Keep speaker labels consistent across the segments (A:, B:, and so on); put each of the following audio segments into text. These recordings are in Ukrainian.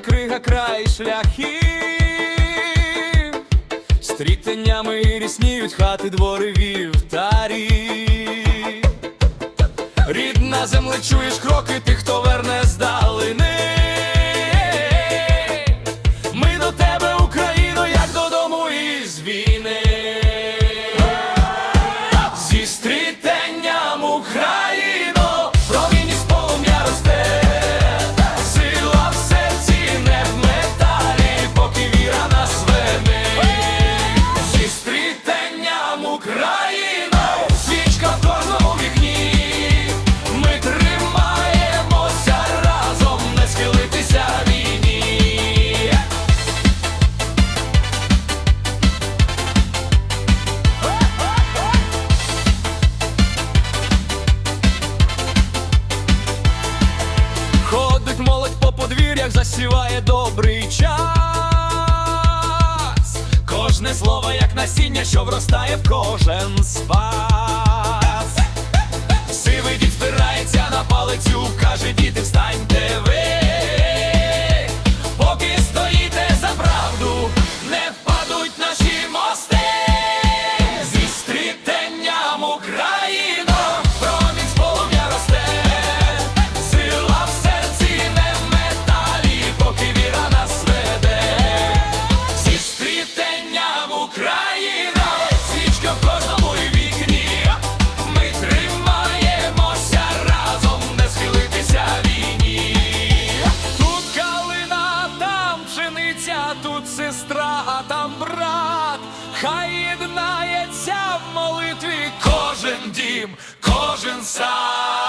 A: книга край шляхів, стрітеннями рісніють хати, двори вівтарі. Рідна земле, чуєш кроки тих, хто верне здалини. Ми до тебе, Україно, як додому із війни. Засіває добрий час. Кожне слово, як насіння, що вростає в кожен спас. Хай єднається в молитві кожен дім, кожен сад.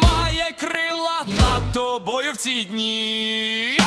A: Тримає крила над тобою в ці дні.